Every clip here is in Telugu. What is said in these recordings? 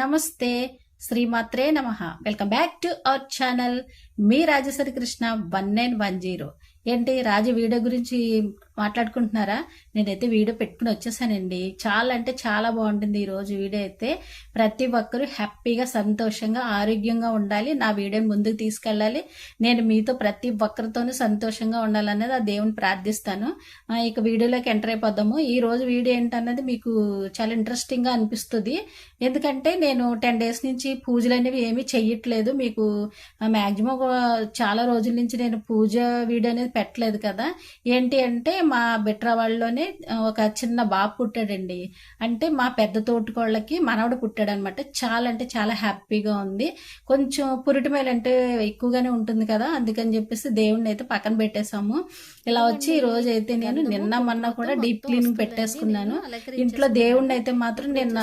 నమస్తే శ్రీమాత్రే నమ. Welcome back to our channel me Rajeshwari Krishna one nine one zero. ఏంటి రాజు వీడియో గురించి మాట్లాడుకుంటున్నారా? నేనైతే వీడియో పెట్టుకుని వచ్చేసానండి. చాలా అంటే చాలా బాగుంటుంది ఈ రోజు వీడియో అయితే. ప్రతి ఒక్కరూ హ్యాపీగా సంతోషంగా ఆరోగ్యంగా ఉండాలి. నా వీడియోని ముందుకు తీసుకెళ్ళాలి. నేను మీతో ప్రతి ఒక్కరితోనూ సంతోషంగా ఉండాలనేది ఆ దేవుని ప్రార్థిస్తాను. ఇక వీడియోలోకి ఎంటర్ అయిపోదాము. ఈ రోజు వీడియో ఏంటన్నది మీకు చాలా ఇంట్రెస్టింగ్గా అనిపిస్తుంది. ఎందుకంటే నేను టెన్ డేస్ నుంచి పూజలు అనేవి ఏమీ చెయ్యట్లేదు. మీకు మ్యాక్సిమం చాలా రోజుల నుంచి నేను పూజ వీడియో అనేది పెట్టలేదు కదా. ఏంటి అంటే మా బిట్రా వాళ్ళలోనే ఒక చిన్న బాబు పుట్టాడండి. అంటే మా పెద్ద తోటికోళ్ళకి మనవడు పుట్టాడు అనమాట చాలా అంటే చాలా హ్యాపీగా ఉంది. కొంచెం పురిటిమేలు అంటే ఎక్కువగానే ఉంటుంది కదా. అందుకని చెప్పేసి దేవుణ్ణి అయితే పక్కన పెట్టేశాము. ఇలా వచ్చి ఈ రోజు అయితే నేను నిన్న మొన్న కూడా డీప్ క్లీనింగ్ పెట్టేసుకున్నాను. ఇంట్లో దేవుణ్ణి అయితే మాత్రం నిన్న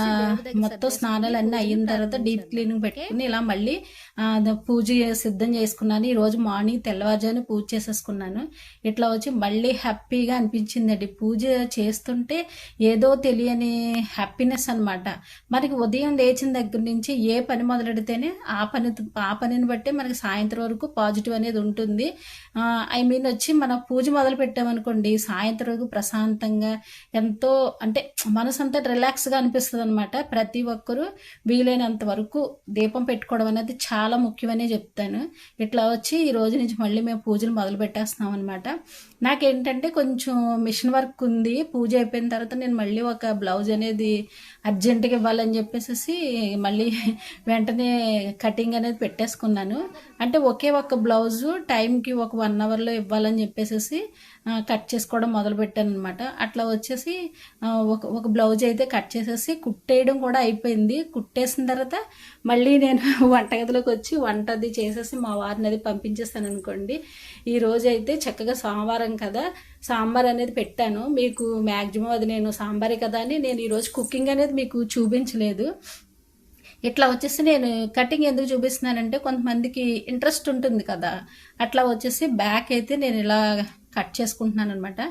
మొత్తం స్నానాలు అన్నీ అయిన తర్వాత డీప్ క్లీనింగ్ పెట్టుకుని ఇలా మళ్ళీ పూజ సిద్ధం చేసుకున్నాను. ఈ రోజు మార్నింగ్ తెల్లవారుజాను పూజ చేసేసుకున్నాను. ఇట్లా వచ్చి మళ్ళీ హ్యాపీగా అనిపించిందండి. పూజ చేస్తుంటే ఏదో తెలియని హ్యాపీనెస్ అనమాట మనకి ఉదయం లేచిన దగ్గర నుంచి ఏ పని మొదలెడితేనే ఆ పని ఆ పనిని బట్టే మనకి సాయంత్రం వరకు పాజిటివ్ అనేది ఉంటుంది. ఐ మీన్ వచ్చి మనం పూజ మొదలు పెట్టామనుకోండి సాయంత్రం వరకు ప్రశాంతంగా ఎంతో అంటే మనసు అంతా రిలాక్స్గా అనిపిస్తుంది అనమాట ప్రతి ఒక్కరూ వీలైనంత వరకు దీపం పెట్టుకోవడం అనేది చాలా ముఖ్యమనే చెప్తాను. ఇట్లా వచ్చి ఈ రోజు నుంచి మళ్ళీ మేము పూజలు మొదలు పెట్టేస్తున్నాం అనమాట నాకేంటంటే కొంచెం మిషన్ వర్క్ ఉంది పూజ అయిపోయిన తర్వాత నేను మళ్ళీ ఒక బ్లౌజ్ అనేది అర్జెంటుగా ఇవ్వాలని చెప్పేసి మళ్ళీ వెంటనే కటింగ్ అనేది పెట్టేసుకున్నాను. అంటే ఒకే ఒక బ్లౌజు టైంకి ఒక వన్ అవర్లో ఇవ్వాలని చెప్పేసి కట్ చేసుకోవడం మొదలు పెట్టాను అనమాట అట్లా వచ్చేసి ఒక ఒక బ్లౌజ్ అయితే కట్ చేసేసి కుట్టేయడం కూడా అయిపోయింది. కుట్టేసిన తర్వాత మళ్ళీ నేను వంటగదిలోకి వచ్చి వంట అది చేసేసి మా వారిని అది పంపించేస్తాను అనుకోండి. ఈ రోజు అయితే చక్కగా సోమవారం కదా సాంబార్ అనేది పెట్టాను. మీకు మ్యాక్సిమం అది నేను సాంబారే కదా అని నేను ఈరోజు కుకింగ్ అనేది మీకు చూపించలేదు. ఇట్లా వచ్చేసి నేను కటింగ్ ఎందుకు చూపిస్తున్నానంటే కొంతమందికి ఇంట్రెస్ట్ ఉంటుంది కదా. అట్లా వచ్చేసి బ్యాక్ అయితే నేను ఇలా కట్ చేసుకుంటున్నాను అనమాట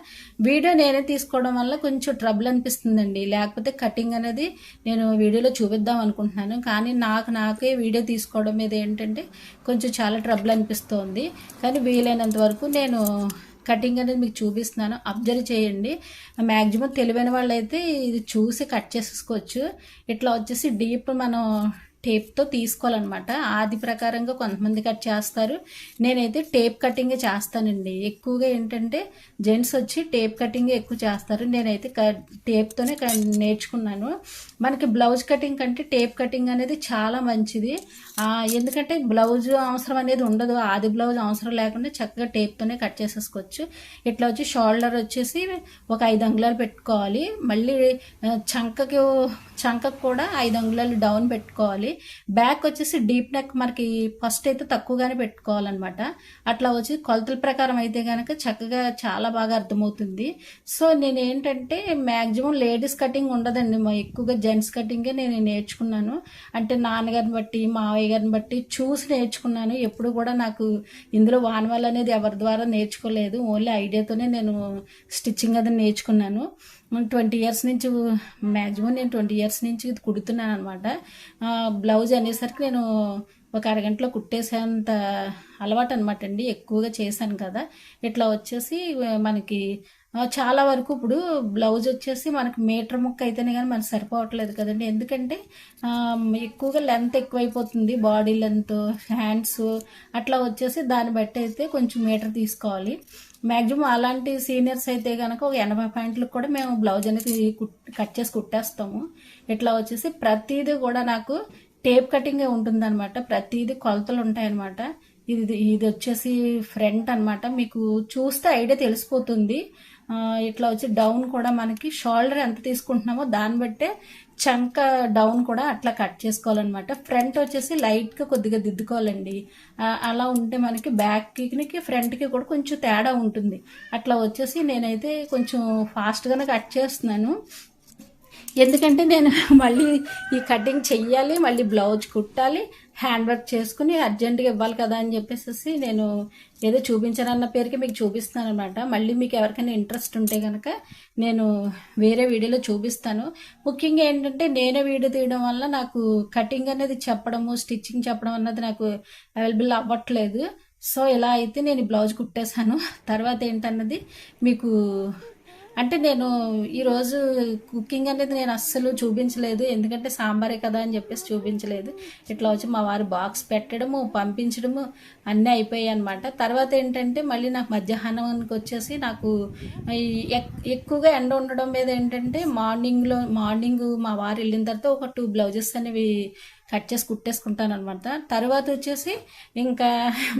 వీడియో నేనే తీసుకోవడం వల్ల కొంచెం ట్రబుల్ అనిపిస్తుందండి. లేకపోతే కటింగ్ అనేది నేను వీడియోలో చూపిద్దాం అనుకుంటున్నాను. కానీ నాకు నాకే వీడియో తీసుకోవడం మీద ఏంటంటే కొంచెం చాలా ట్రబుల్ అనిపిస్తోంది. కానీ వీలైనంత వరకు నేను కటింగ్ అనేది మీకు చూపిస్తున్నాను. అబ్జర్వ్ చేయండి. మ్యాక్సిమం తెలివైన వాళ్ళు అయితే ఇది చూసి కట్ చేసేసుకోవచ్చు. ఇట్లా వచ్చేసి డీప్ మనం టేప్తో తీసుకోవాలన్నమాట. ఆది ప్రకారంగా కొంతమంది కట్ చేస్తారు. నేనైతే టేప్ కటింగే చేస్తానండి. ఎక్కువగా ఏంటంటే జెంట్స్ వచ్చి టేప్ కటింగ్ ఎక్కువ చేస్తారు. నేనైతే క- టేప్తోనే క- నేర్చుకున్నాను. మనకి బ్లౌజ్ కటింగ్ కంటే టేప్ కటింగ్ అనేది చాలా మంచిది. ఎందుకంటే బ్లౌజ్ అవసరం అనేది ఉండదు. ఆది బ్లౌజ్ అవసరం లేకుండా చక్కగా టేప్తోనే కట్ చేసేసుకోవచ్చు. ఇట్లా వచ్చి షోల్డర్ వచ్చేసి ఒక ఐదు అంగుళాలు పెట్టుకోవాలి. మళ్ళీ చంకకి చంకకు కూడా ఐదు అంగుళాలు డౌన్ పెట్టుకోవాలి. బ్యాక్ వచ్చేసి డీప్ నెక్ మనకి ఫస్ట్ అయితే తక్కువగానే పెట్టుకోవాలన్నమాట. అట్లా వచ్చి కొలతల ప్రకారం అయితే కనుక చక్కగా చాలా బాగా అర్థమవుతుంది. సో నేను ఏంటంటే మ్యాక్సిమం లేడీస్ కటింగ్ ఉండదండి. మా ఎక్కువగా జెంట్స్ కటింగే నేను నేర్చుకున్నాను. అంటే నాన్నగారిని బట్టి మావయ్య గారిని బట్టి చూసి నేర్చుకున్నాను. ఎప్పుడు కూడా నాకు ఇందులో వానవాళ్ళు అనేది ఎవరి ద్వారా నేర్చుకోలేదు. ఓన్లీ ఐడియాతోనే నేను స్టిచ్చింగ్ అది నేర్చుకున్నాను. ట్వంటీ ఇయర్స్ నుంచి మ్యాక్సిమం నేను ట్వంటీ ఇయర్స్ నుంచి ఇది కుడుతున్నాను అనమాట బ్లౌజ్ అనేసరికి నేను ఒక అరగంటలో కుట్టేసేంత అలవాటు అనమాట అండి. ఎక్కువగా చేశాను కదా. ఇట్లా వచ్చేసి మనకి చాలా వరకు ఇప్పుడు బ్లౌజ్ వచ్చేసి మనకు మీటర్ ముక్క అయితేనే కానీ మనకు సరిపోవట్లేదు కదండి. ఎందుకంటే ఎక్కువగా లెంత్ ఎక్కువైపోతుంది. బాడీ లెంత్ హ్యాండ్స్ అట్లా వచ్చేసి దాన్ని బట్టి అయితే కొంచెం మీటర్ తీసుకోవాలి. మ్యాక్సిమం అలాంటి సీనియర్స్ అయితే కనుక ఒక ఎనభై పాయింట్లకు కూడా మేము బ్లౌజ్ అనేది కుట్ కట్ చేసి కుట్టేస్తాము. ఇట్లా వచ్చేసి ప్రతిదీ కూడా నాకు టేప్ కటింగే ఉంటుందన్నమాట. ప్రతిదీ కొలతలు ఉంటాయన్నమాట. ఇది ఇది వచ్చేసి ఫ్రంట్ అన్నమాట. మీకు చూస్తే ఐడియా తెలిసిపోతుంది. ఇట్లా వచ్చి డౌన్ కూడా మనకి షోల్డర్ ఎంత తీసుకుంటున్నామో దాన్ని బట్టే చంక డౌన్ కూడా అట్లా కట్ చేసుకోవాలన్నమాట. ఫ్రంట్ వచ్చేసి లైట్గా కొద్దిగా దిద్దుకోవాలండి. అలా ఉంటే మనకి బ్యాక్కి ఫ్రంట్కి కూడా కొంచెం తేడా ఉంటుంది. అట్లా వచ్చేసి నేనైతే కొంచెం ఫాస్ట్గానే కట్ చేస్తున్నాను. ఎందుకంటే నేను మళ్ళీ ఈ కటింగ్ చెయ్యాలి మళ్ళీ బ్లౌజ్ కుట్టాలి హ్యాండ్ వర్క్ చేసుకుని అర్జెంటుగా ఇవ్వాలి కదా అని చెప్పేసి నేను ఏదో చూపించానన్న పేరుకి మీకు చూపిస్తాను అనమాట మళ్ళీ మీకు ఎవరికైనా ఇంట్రెస్ట్ ఉంటే కనుక నేను వేరే వీడియోలో చూపిస్తాను. ముఖ్యంగా ఏంటంటే నేనే వీడియో తీయడం వల్ల నాకు కటింగ్ అనేది చెప్పడము స్టిచ్చింగ్ చెప్పడం అన్నది నాకు అవైలబుల్ అవ్వట్లేదు. సో ఇలా అయితే నేను బ్లౌజ్ కుట్టేశాను. తర్వాత ఏంటన్నది మీకు అంటే నేను ఈరోజు కుకింగ్ అనేది నేను అస్సలు చూపించలేదు. ఎందుకంటే సాంబారే కదా అని చెప్పేసి చూపించలేదు. ఇట్లా వచ్చి మా వారు బాక్స్ పెట్టడము పంపించడము అన్నీ అయిపోయాయి అనమాట తర్వాత ఏంటంటే మళ్ళీ నాకు మధ్యాహ్నానికి వచ్చేసి నాకు ఎక్కువగా ఎండ ఉండడం మీద ఏంటంటే మార్నింగ్లో మార్నింగ్ మా వారు వెళ్ళిన తర్వాత ఒక టూ బ్లౌజెస్ అనేవి కట్ చేసి కుట్టేసుకుంటాను అనమాట తర్వాత వచ్చేసి ఇంకా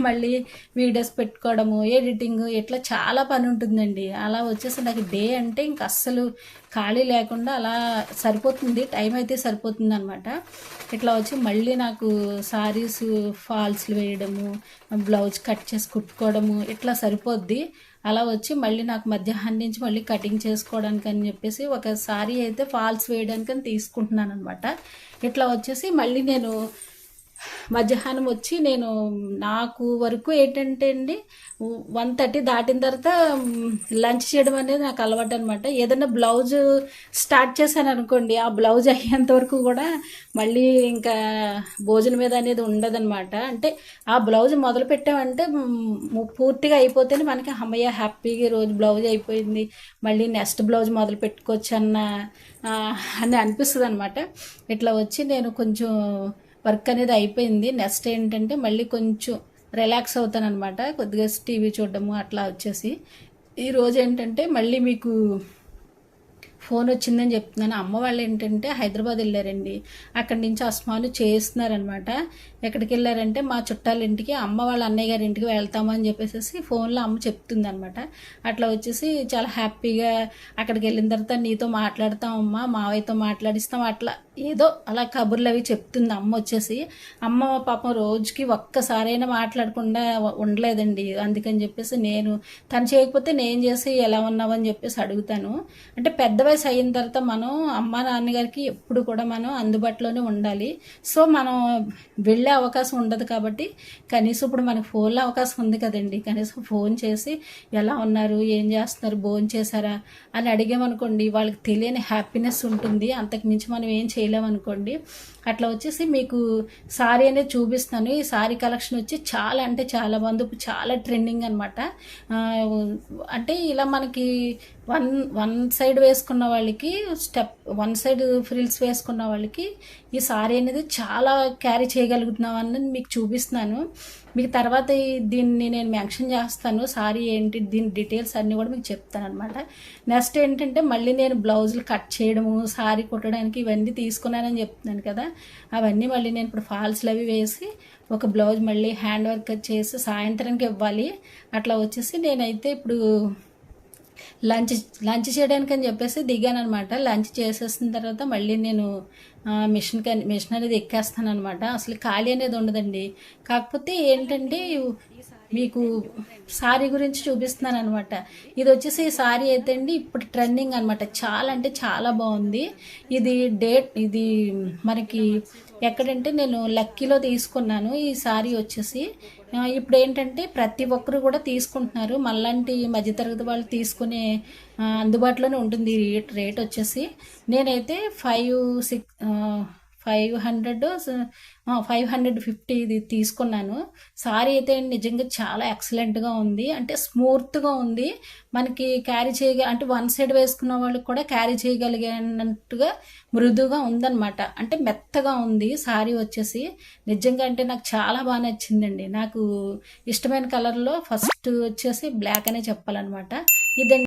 మళ్ళీ వీడియోస్ పెట్టుకోవడము ఎడిటింగ్ ఇట్లా చాలా పని ఉంటుందండి. అలా వచ్చేసి నాకు డే అంటే ఇంక అస్సలు ఖాళీ లేకుండా అలా సరిపోతుంది టైం అయితే సరిపోతుంది అనమాట ఇట్లా వచ్చి మళ్ళీ నాకు సారీస్ ఫాల్స్లు వేయడము బ్లౌజ్ కట్ చేసి కుట్టుకోవడము ఇట్లా సరిపోద్ది. అలా వచ్చి మళ్ళీ నాకు మధ్యాహ్నం నుంచి మళ్ళీ కటింగ్ చేసుకోవడానికి అని చెప్పేసి ఒక సారీ అయితే ఫాల్స్ వేయడానికి అని తీసుకుంటున్నాను అనమాట ఇట్లా వచ్చేసి మళ్ళీ నేను మధ్యాహ్నం వచ్చి నేను నాకు వరకు ఏంటంటే అండి వన్ థర్టీ దాటిన తర్వాత లంచ్ చేయడం అనేది నాకు అలవాటు అనమాట ఏదైనా బ్లౌజ్ స్టార్ట్ చేశాను అనుకోండి ఆ బ్లౌజ్ అయ్యేంత వరకు కూడా మళ్ళీ ఇంకా భోజనం మీద అనేది ఉండదనమాట అంటే ఆ బ్లౌజ్ మొదలు పెట్టామంటే పూర్తిగా అయిపోతేనే మనకి అమ్మయ్య హ్యాపీగా రోజు బ్లౌజ్ అయిపోయింది మళ్ళీ నెక్స్ట్ బ్లౌజ్ మొదలు పెట్టుకోవచ్చు అన్న అని అనిపిస్తుంది అనమాట ఇట్లా వచ్చి నేను కొంచెం వర్క్ అనేది అయిపోయింది. నెక్స్ట్ ఏంటంటే మళ్ళీ కొంచెం రిలాక్స్ అవుతాను అనమాట కొద్దిగా టీవీ చూడడము అట్లా వచ్చేసి. ఈరోజు ఏంటంటే మళ్ళీ మీకు ఫోన్ వచ్చిందని చెప్తున్నాను. అమ్మ వాళ్ళు ఏంటంటే హైదరాబాద్ వెళ్ళారండి. అక్కడి నుంచి అస్మాలు చేస్తున్నారనమాట ఎక్కడికి వెళ్ళారంటే మా చుట్టాల ఇంటికి అమ్మ వాళ్ళ అన్నయ్య గారి ఇంటికి వెళ్తామని చెప్పేసి ఫోన్లో అమ్మ చెప్తుంది అనమాట అట్లా వచ్చేసి చాలా హ్యాపీగా అక్కడికి వెళ్ళిన తర్వాత నీతో మాట్లాడతాం అమ్మ మావయ్యతో మాట్లాడిస్తాం. అట్లా ఏదో అలా కబుర్లు అవి చెప్తుంది అమ్మ వచ్చేసి. అమ్మ పాపం రోజుకి ఒక్కసారైనా మాట్లాడకుండా ఉండలేదండి. అందుకని చెప్పేసి నేను తను చేయకపోతే నేను చేసి ఎలా ఉన్నావని చెప్పేసి అడుగుతాను. అంటే పెద్ద వయసు అయిన తర్వాత మనం అమ్మ నాన్నగారికి ఎప్పుడు కూడా మనం అందుబాటులోనే ఉండాలి. సో మనం వెళ్ళే అవకాశం ఉండదు కాబట్టి కనీసం ఇప్పుడు మనకు ఫోన్లో అవకాశం ఉంది కదండి. కనీసం ఫోన్ చేసి ఎలా ఉన్నారు? ఏం చేస్తున్నారు? భోజనం చేశారా? అని అడిగామనుకోండి వాళ్ళకి తెలియని హ్యాపీనెస్ ఉంటుంది. అంతకు మించి మనం ఏం చేయలేమనుకోండి. అట్లా వచ్చేసి మీకు సారీ అనేది చూపిస్తాను. ఈ సారీ కలెక్షన్ వచ్చి చాలా అంటే చాలా బాగుంది చాలా ట్రెండింగ్ అనమాట అంటే ఇలా మనకి వన్ వన్ సైడ్ వేసుకున్న వాళ్ళకి స్టెప్ వన్ సైడ్ ఫ్రిల్స్ వేసుకున్న వాళ్ళకి ఈ సారీ అనేది చాలా క్యారీ చేయగలుగుతున్నాం అని మీకు చూపిస్తున్నాను. మీకు తర్వాత దీన్ని నేను మెన్షన్ చేస్తాను. సారీ ఏంటి దీని డీటెయిల్స్ అన్నీ కూడా మీకు చెప్తాను అనమాట నెక్స్ట్ ఏంటంటే మళ్ళీ నేను బ్లౌజులు కట్ చేయడము సారీ కుట్టడానికి ఇవన్నీ తీసుకున్నానని చెప్తున్నాను కదా. అవన్నీ మళ్ళీ నేను ఇప్పుడు ఫాల్స్లు అవి వేసి ఒక బ్లౌజ్ మళ్ళీ హ్యాండ్ వర్క్ చేసి సాయంత్రానికి ఇవ్వాలి. అట్లా వచ్చేసి నేనైతే ఇప్పుడు లంచ్ లంచ్ చేయడానికి అని చెప్పేసి దిగాను అనమాట లంచ్ చేసేసిన తర్వాత మళ్ళీ నేను మిషన్ మిషన్ అనేది ఎక్కేస్తాను అనమాట అసలు ఖాళీ అనేది ఉండదండి. కాకపోతే ఏంటంటే మీకు సారీ గురించి చూపిస్తున్నాను అనమాట ఇది వచ్చేసి ఈ సారీ అయితే అండి ఇప్పుడు ట్రెండింగ్ అనమాట చాలా అంటే చాలా బాగుంది. ఇది డేట్ ఇది మనకి ఎక్కడంటే నేను లక్కీలో తీసుకున్నాను ఈ సారీ వచ్చేసి. ఇప్పుడు ఏంటంటే ప్రతి ఒక్కరు కూడా తీసుకుంటున్నారు. మళ్ళంటి మధ్యతరగతి వాళ్ళు తీసుకునే అందుబాటులోనే ఉంటుంది రేట్ రేట్ వచ్చేసి. నేనైతే five six five hundred five hundred fifty ఇది తీసుకున్నాను. సారీ అయితే నిజంగా చాలా ఎక్సలెంట్గా ఉంది. అంటే స్మూత్గా ఉంది. మనకి క్యారీ చేయగ అంటే వన్ సైడ్ వేసుకున్న వాళ్ళకి కూడా క్యారీ చేయగలిగినట్టుగా మృదుగా ఉందన్నమాట. అంటే మెత్తగా ఉంది సారీ వచ్చేసి. నిజంగా అంటే నాకు చాలా బాగా నచ్చిందండి. నాకు ఇష్టమైన కలర్లో ఫస్ట్ వచ్చేసి బ్లాక్ అనే చెప్పాలన్నమాట. ఇదండి